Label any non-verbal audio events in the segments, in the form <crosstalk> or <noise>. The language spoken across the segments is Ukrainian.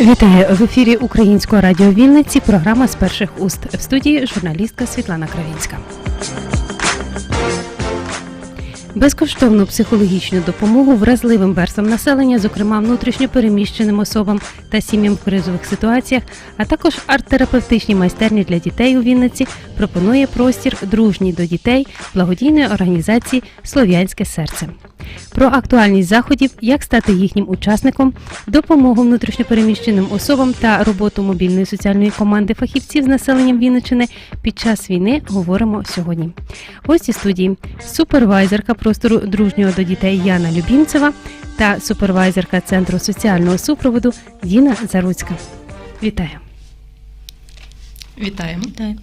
Вітаю в ефірі Українського радіо Вінниці. Програма з перших уст в студії журналістка Світлана Кравінська. Безкоштовну психологічну допомогу вразливим верствам населення, зокрема внутрішньо переміщеним особам та сім'ям в кризових ситуаціях, а також арт-терапевтичні майстерні для дітей у Вінниці пропонує простір дружній до дітей благодійної організації Слов'янське серце. Про актуальність заходів, як стати їхнім учасником, допомогу внутрішньопереміщеним особам та роботу мобільної соціальної команди фахівців з населенням Вінничини під час війни говоримо сьогодні. Гості студії супервайзерка простору дружнього до дітей Яна Любімцева та супервайзерка Центру соціального супроводу Діна Заруцька. Вітаю! Вітаємо. Вітаю.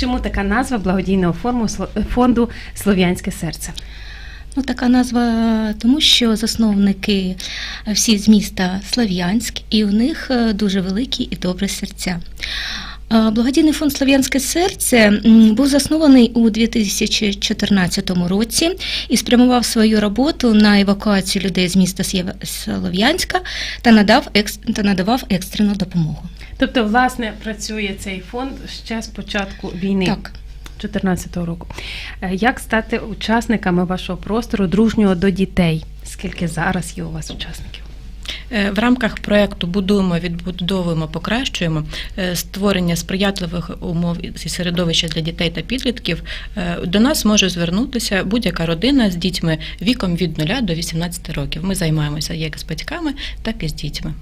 Чому така назва благодійного форму фонду Слов'янське серце? Ну, така назва, тому що засновники е, всі з міста Слов'янськ, і у них е, дуже великі і добрі серця. Благодійний фонд Слов'янське серце був заснований у 2014 році і спрямував свою роботу на евакуацію людей з міста Слов'янська та надав та надавав екстрену допомогу. Тобто, власне, працює цей фонд ще з початку війни. Так. 2014 року. Е, Як стати учасниками вашого простору дружнього до дітей? Скільки зараз є у вас учасників? Е, В рамках проекту будуємо, відбудовуємо, покращуємо е, створення сприятливих умов і середовища для дітей та підлітків. Е, До нас може звернутися будь-яка родина з дітьми віком від 0 до 18 років. Ми займаємося як з батьками, так і з дітьми.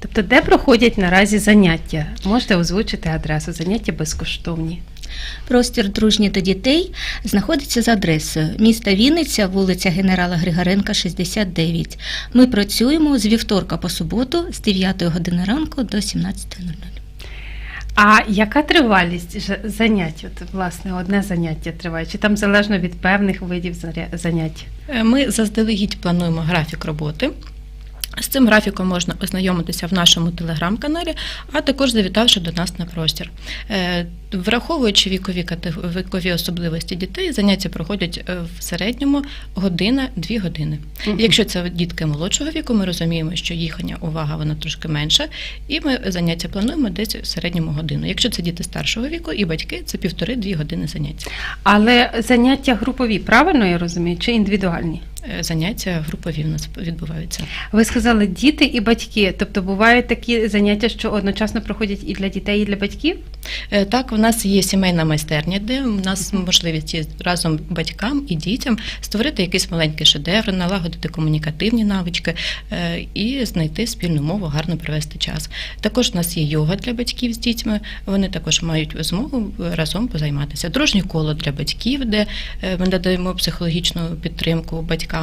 Тобто, де проходять наразі заняття? Можете озвучити адресу? Заняття безкоштовні. Простір дружні до дітей знаходиться за адресою міста Вінниця, вулиця Генерала Григоренка, 69. Ми працюємо з вівторка по суботу з 9 години ранку до 17.00. А яка тривалість занять? От, власне, одне заняття триває? Чи там залежно від певних видів занять? Е, Ми заздалегідь плануємо графік роботи. З цим графіком можна ознайомитися в нашому телеграм-каналі, а також завітавши до нас на простір. Е, Враховуючи вікові вікові особливості дітей, заняття проходять е, в середньому година-дві години. Якщо це дітки молодшого віку, ми розуміємо, що їхня увага вона трошки менша, і ми заняття плануємо десь в середньому годину. Якщо це діти старшого віку і батьки, це півтори-дві години заняття. Але заняття групові, правильно я розумію, чи індивідуальні? Е, Заняття групові в нас відбуваються. Ви сказали діти і батьки. Тобто бувають такі заняття, що одночасно проходять і для дітей, і для батьків? Е, Так, у нас є сімейна майстерня, де у нас можливість разом батькам і дітям створити якийсь маленький шедевр, налагодити комунікативні навички е, і знайти спільну мову, гарно провести час. Також у нас є йога для батьків з дітьми. Вони також мають змогу разом позайматися. Дружнє коло для батьків, де ми надаємо психологічну підтримку батькам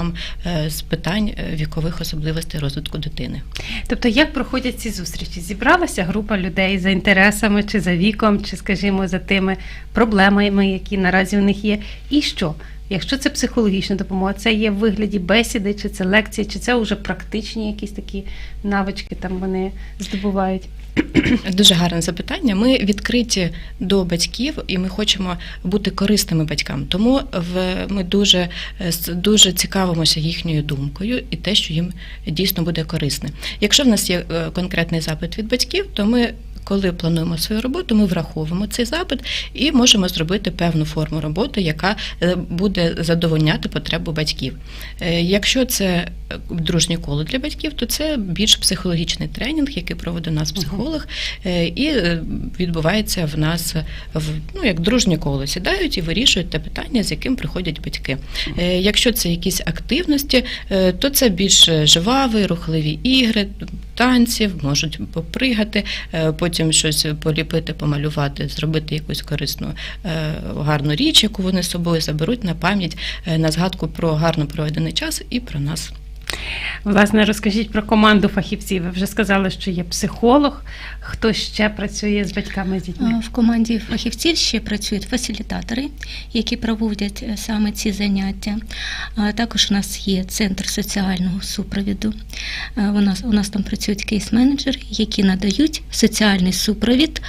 е, з питань е, вікових особливостей розвитку дитини. Тобто, як проходять ці зустрічі? Зібралася група людей за інтересами, чи за віком, чи, скажімо, за тими проблемами, які наразі у них є. І що? Якщо це психологічна допомога, це є в вигляді бесіди, чи це лекції, чи це вже практичні якісь такі навички там вони здобувають. Дуже гарне запитання. Ми відкриті до батьків і ми хочемо бути корисними батькам. Тому ми дуже е, дуже цікавимося їхньою думкою і те, що їм дійсно буде корисне. Якщо в нас є е, конкретний запит від батьків, то ми. Коли плануємо свою роботу, ми враховуємо цей запит і можемо зробити певну форму роботи, яка е, буде задовольняти потребу батьків. Е, Якщо це дружнє коло для батьків, то це більш психологічний тренінг, який проводить у нас психолог, е, і е, відбувається в нас в ну як дружнє коло. Сідають і вирішують те питання, з яким приходять батьки. Е, Якщо це якісь активності, то це більш жваві, рухливі ігри, танці, можуть попригати, потім щось поліпити, помалювати, зробити якусь корисну гарну річ, яку вони з собою заберуть на пам'ять, на згадку про гарно проведений час і про нас. Власне, розкажіть про команду фахівців. Ви вже сказали, що є психолог. Хто ще працює з батьками з дітьми? В команді фахівців ще працюють фасилітатори, які проводять е, саме ці заняття. Також у нас є центр соціального супровіду. Е, У нас, у нас там працюють кейс-менеджери, які надають соціальний супровід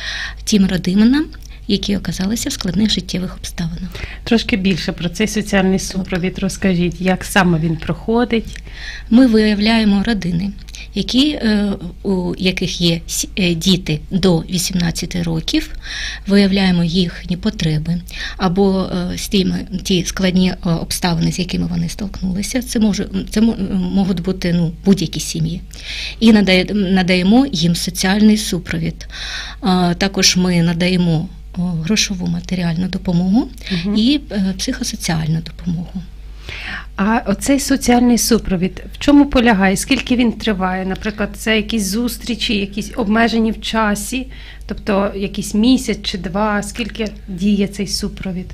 тим родинам, які оказалися в складних життєвих обставинах. Трошки більше про цей соціальний супровід розкажіть, як саме він проходить. Ми виявляємо родини, які, е, у яких є е, діти до 18 років, виявляємо їхні потреби або е, ті складні обставини, з якими вони столкнулися. Це може це мо- можуть бути ну будь-які сім'ї, і надаємо їм соціальний супровід. Також ми надаємо грошову матеріальну допомогу Мгм. і е, психосоціальну допомогу. А оцей соціальний супровід в чому полягає? Скільки він триває? Наприклад, це якісь зустрічі, якісь обмежені в часі, тобто якийсь місяць чи два, скільки діє цей супровід?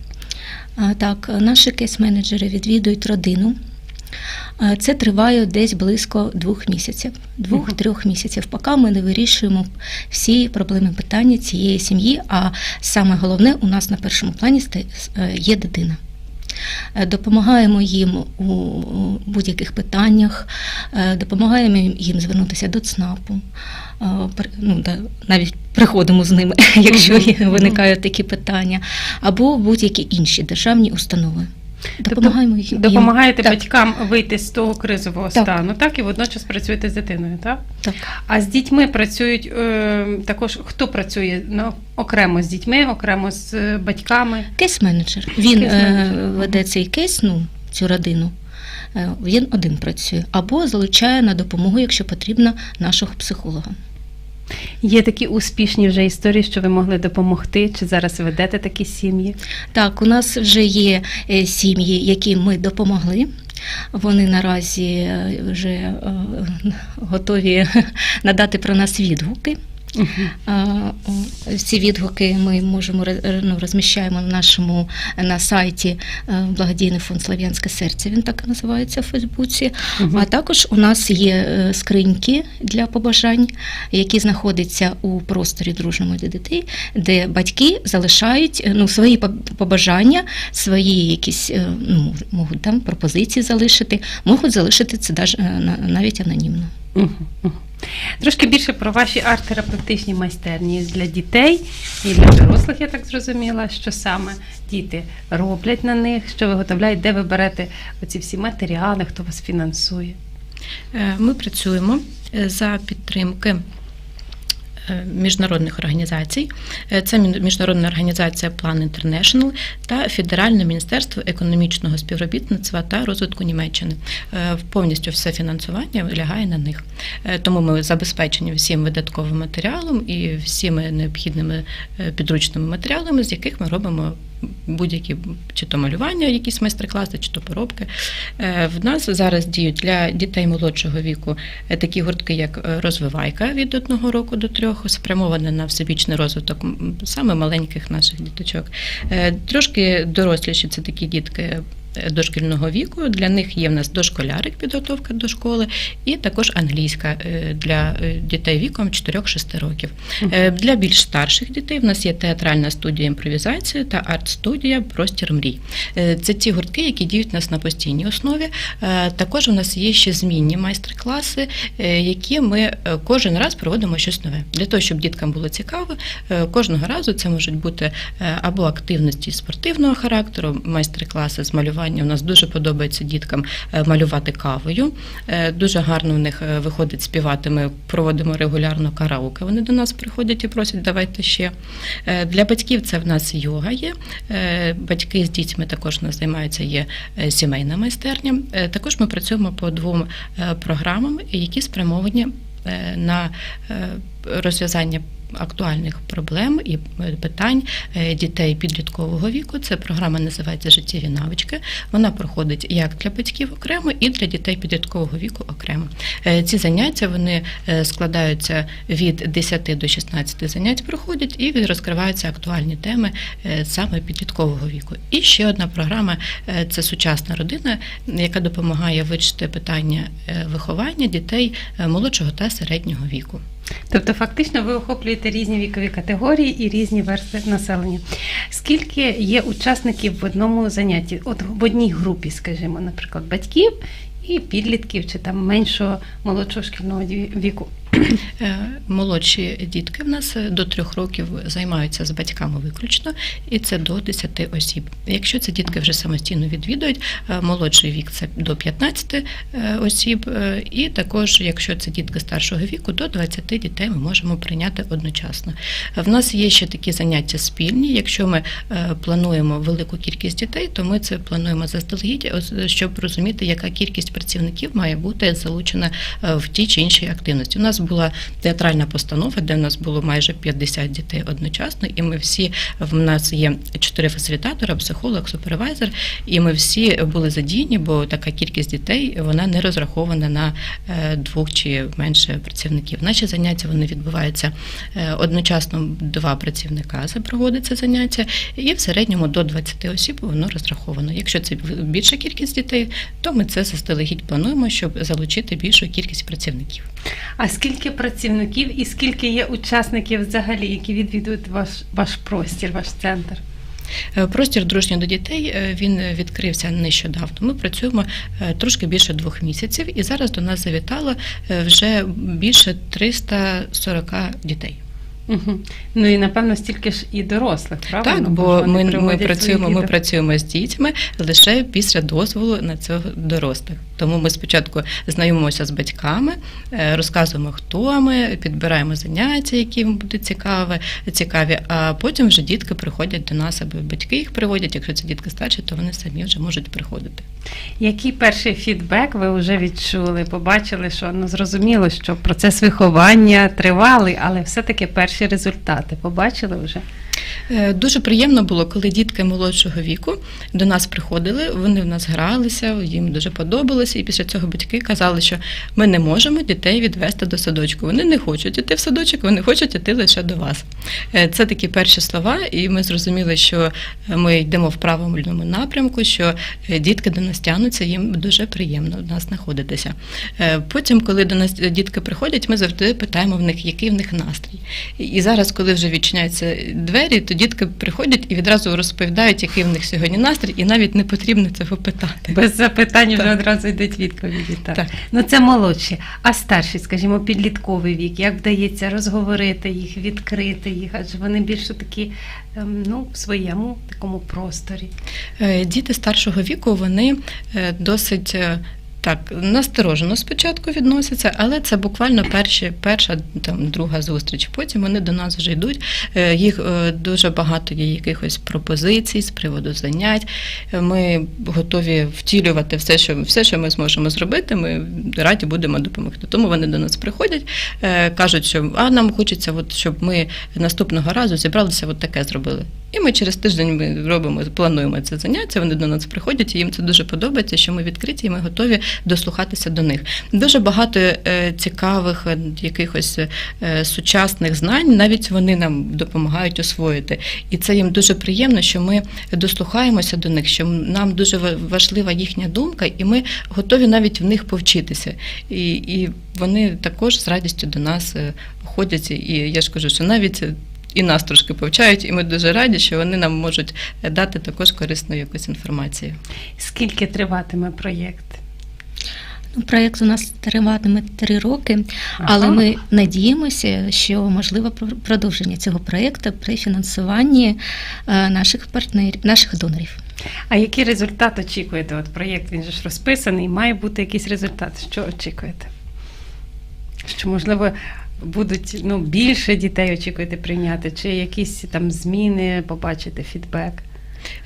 Так, наші кейс-менеджери відвідують родину. А, Це триває десь близько двох місяців, двох-трьох місяців, поки ми не вирішуємо всі проблеми питання цієї сім'ї. А саме головне, у нас на першому плані е, є дитина. Е, Допомагаємо їм у будь-яких питаннях, е, допомагаємо їм звернутися до ЦНАПу. е, Ну, навіть приходимо з ними, <laughs> якщо виникають такі питання, або будь-які інші державні установи. Допомагаємо. Тобто Допомагаєте Так. батькам вийти з того кризового Так. стану, так і водночас працюєте з дитиною, так? Так. А з дітьми працюють е, також хто працює ну, окремо з дітьми, окремо з е, батьками. Кейс-менеджер. Він е, Кейс-менеджер. веде цей кейс, ну, цю родину. Е, Він один працює або залучає на допомогу, якщо потрібно, нашого психолога. Є такі успішні вже історії, що ви могли допомогти, чи зараз ведете такі сім'ї? Так, у нас вже є е, сім'ї, яким ми допомогли. Вони наразі е, вже е, готові <laughs> надати про нас відгуки. А, о, Ці відгуки ми можемо роз- ну, розміщаємо на нашому на сайті е, благодійний фонд Слав'янське серце. Він так і називається в Фейсбуці. Мгм. А також у нас є е, скриньки для побажань, які знаходяться у просторі дружному для дітей, де батьки залишають е, ну, свої поб- побажання, свої якісь е, ну, можуть там пропозиції залишити, можуть залишити це е, навіть анонімно. Мгм. Трошки більше про ваші арт-терапевтичні майстерні для дітей і для дорослих, я так зрозуміла, що саме діти роблять на них, що виготовляють, де ви берете оці всі матеріали, хто вас фінансує. Е, Ми працюємо е, за підтримки міжнародних організацій. Е, Це міжнародна організація Plan International та Федеральне міністерство економічного співробітництва та розвитку Німеччини. Е, Повністю все фінансування лягає на них. Е, Тому ми забезпечені всім видатковим матеріалом і всіми необхідними е, підручними матеріалами, з яких ми робимо будь-які чи то малювання, якісь майстер-класи, чи то поробки. Е, В нас зараз діють для дітей молодшого віку е, такі гуртки, як е, розвивайка від одного року до трьох, спрямована на всебічний розвиток саме маленьких наших діточок. Трошки доросліші це такі дітки. Дошкільного віку для них є в нас дошколярик, підготовка до школи, і також англійська е, для е, дітей віком 4-6 років. Е, Для більш старших дітей в нас є театральна студія імпровізації та арт-студія Простір мрій. Це ті гуртки, які діють у нас на постійній основі. Також у нас є ще змінні майстер-класи, які ми кожен раз проводимо щось нове. Для того, щоб діткам було цікаво, кожного разу це можуть бути або активності спортивного характеру, майстер-класи з малювання. У нас дуже подобається діткам е, малювати кавою. Е, Дуже гарно в них е, виходить співати. Ми проводимо регулярно караоке. Вони до нас приходять і просять, давайте ще. Для батьків це в нас йога є. Батьки з дітьми також нас займаються, є сімейна майстерня. Також ми працюємо по двом програмам, які спрямовані на розв'язання актуальних проблем і е, питань е, дітей підліткового віку. Це програма називається Життєві навички. Вона проходить як для батьків окремо, і для дітей підліткового віку окремо. Е, Ці заняття вони складаються від 10 до 16 занять проходять і розкриваються актуальні теми саме підліткового віку. І ще одна програма це сучасна родина, яка допомагає вирішити питання виховання дітей молодшого та середнього віку. Тобто, фактично, ви охоплюєте різні вікові категорії і різні верстви населення. Скільки є учасників в одному занятті? От в одній групі, скажімо, наприклад, батьків і підлітків чи там меншого молодшого шкільного ві- віку. Е, Молодші дітки в нас е, до трьох років займаються з батьками виключно, і це до 10 осіб. Якщо це дітки вже самостійно відвідують, е, молодший вік це до 15 е, осіб, і також, якщо це дітки старшого віку, до 20 дітей ми можемо прийняти одночасно. В нас є ще такі заняття спільні. Якщо ми плануємо велику кількість дітей, то ми це плануємо заздалегідь, щоб розуміти, яка кількість працівників має бути залучена в ті чи інші активності. У нас була театральна постанова, де в нас було майже 50 дітей одночасно, і ми всі в нас є чотири фасилітатора, психолог, супервайзер, і ми всі були задіяні, бо така кількість дітей вона не розрахована на е, двох чи менше працівників. Наші заняття вони відбуваються е, одночасно два працівника проводиться заняття, і в середньому до 20 осіб воно розраховано. Якщо це більша кількість дітей, то ми це заздалегідь плануємо, щоб залучити більшу кількість працівників. А скільки працівників і скільки є учасників взагалі, які відвідують ваш, ваш простір, ваш центр? Е, Простір дружньо до дітей е, він відкрився нещодавно. Ми працюємо е, трошки більше двох місяців, і зараз до нас завітало вже більше 340 дітей. Угу. Ну і напевно стільки ж і дорослих, правда? Так, бо ми, ми працюємо, ми працюємо з дітьми лише після дозволу на цього дорослих. Тому ми спочатку знайомимося з батьками, е, розказуємо, хто ми, підбираємо заняття, які їм будуть цікаві, цікаві. А потім вже дітки приходять до нас, або батьки їх приводять. Якщо це дітки старші, то вони самі вже можуть приходити. Який перший фідбек ви вже відчули? Побачили, що ну зрозуміло, що процес виховання тривалий, але все-таки перші результати побачили вже. Е, Дуже приємно було, коли дітки молодшого віку до нас приходили, вони в нас гралися, їм дуже подобалося, і після цього батьки казали, що ми не можемо дітей відвести до садочку. Вони не хочуть іти в садочок, вони хочуть іти лише до вас. Е, Це такі перші слова, і ми зрозуміли, що ми йдемо в правильному напрямку, що е, дітки до нас тягнуться, їм дуже приємно в нас знаходитися. Е, Потім, коли до нас дітки приходять, ми завжди питаємо в них, який в них настрій. І- І зараз, коли вже відчиняються двері, то дітки приходять і відразу розповідають, який в них сьогодні настрій, і навіть не потрібно цього питати. Без запитань вже одразу йдуть відповіді. Так. Так. Ну це молодші. А старші, скажімо, підлітковий вік, як вдається розговорити їх, відкрити їх, адже вони більше такі ем, ну, в своєму такому просторі. Е, Діти старшого віку вони е, досить. Так, насторожено спочатку відносяться, але це буквально перші, перша, там, друга зустріч. Потім вони до нас вже йдуть. Е, Їх е, дуже багато є якихось пропозицій з приводу занять. Е, Ми готові втілювати все, що все, що ми зможемо зробити. Ми раді будемо допомогти. Тому вони до нас приходять, кажуть, що а нам хочеться, от, щоб ми наступного разу зібралися, от таке зробили. І ми через тиждень ми робимо, плануємо це заняття. Вони до нас приходять, і їм це дуже подобається, що ми відкриті, і ми готові дослухатися до них. Дуже багато е, цікавих е, якихось е, сучасних знань, навіть вони нам допомагають освоїти. І це їм дуже приємно, що ми дослухаємося до них, що нам дуже важлива їхня думка, і ми готові навіть в них повчитися. І, і вони також з радістю до нас ходять. І я ж кажу, що навіть. І нас трошки повчають, і ми дуже раді, що вони нам можуть е, дати також корисну якусь інформацію. Скільки триватиме проєкт? Ну, Проєкт у нас триватиме три роки, але Ага. ми надіємося, що можливо пр- продовження цього проєкту при фінансуванні е, наших партнерів, наших донорів. А який результат очікуєте? От проєкт він же ж розписаний, має бути якийсь результат. Що очікуєте? Що, можливо, будуть ну, більше дітей очікуєте прийняти, чи якісь там зміни, побачите фідбек?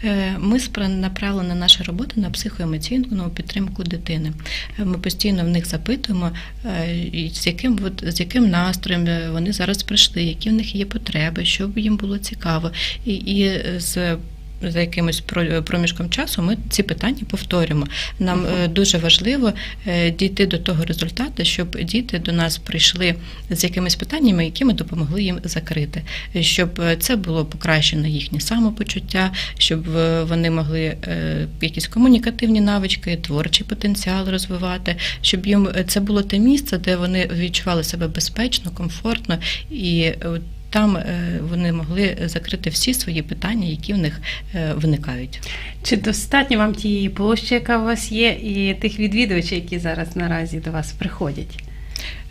Е, Ми направлена наша робота на психоемоційну підтримку дитини. Е, Ми постійно в них запитуємо, е, з яким з яким настроєм вони зараз прийшли, які в них є потреби, щоб їм було цікаво. І, і з за якимось про- проміжком часу ми ці питання повторюємо. Нам е, дуже важливо е, дійти до того результату, щоб діти до нас прийшли з якимись питаннями, які ми допомогли їм закрити, щоб е, це було покращено їхнє самопочуття, щоб е, вони могли е, якісь комунікативні навички, творчий потенціал розвивати, щоб їм е, це було те місце, де вони відчували себе безпечно, комфортно. І е, там е, вони могли закрити всі свої питання, які в них е, виникають. Чи достатньо вам тієї площі, яка у вас є, і тих відвідувачів, які зараз наразі до вас приходять?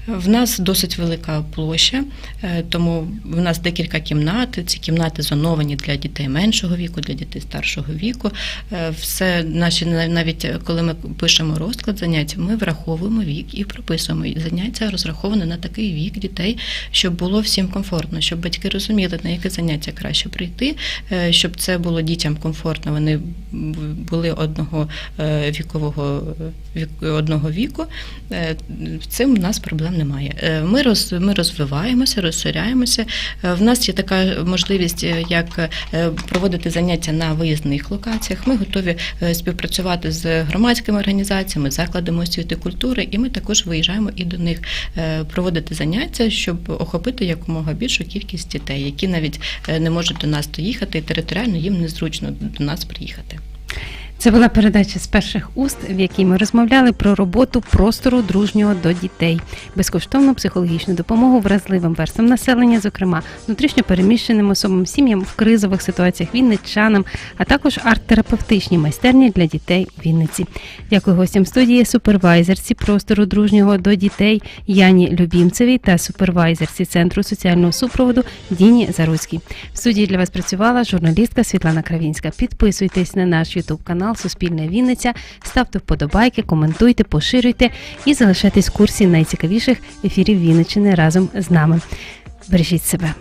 В нас досить велика площа, е, тому в нас декілька кімнат. Ці кімнати зоновані для дітей меншого віку, для дітей старшого віку. Е, Все наші навіть коли ми пишемо розклад занять, ми враховуємо вік і прописуємо. Заняття розраховане на такий вік дітей, щоб було всім комфортно, щоб батьки розуміли, на яке заняття краще прийти, е, щоб це було дітям комфортно. Вони були одного вікового вік, одного віку. Цим в нас проблем немає. Е, Ми роз, ми розвиваємося, розширяємося. Е, В нас є така можливість, е, як проводити заняття на виїзних локаціях. Ми готові співпрацювати з громадськими організаціями, закладами освіти культури, і ми також виїжджаємо і до них проводити заняття, щоб охопити якомога більшу кількість дітей, які навіть не можуть до нас доїхати, і територіально їм незручно до нас приїхати. Це була передача з перших уст, в якій ми розмовляли про роботу простору дружнього до дітей, безкоштовну психологічну допомогу вразливим верствам населення, зокрема внутрішньопереміщеним особам, сім'ям в кризових ситуаціях, вінничанам, а також арт-терапевтичні майстерні для дітей Вінниці. Дякую гостям студії, супервайзерці простору дружнього до дітей Яні Любімцевій та супервайзерці центру соціального супроводу Діні Заруцькій. В студії для вас працювала журналістка Світлана Кравінська. Підписуйтесь на наш Ютуб канал Суспільне Вінниця, ставте вподобайки, коментуйте, поширюйте і залишайтесь в курсі найцікавіших ефірів Вінниччини разом з нами. Бережіть себе.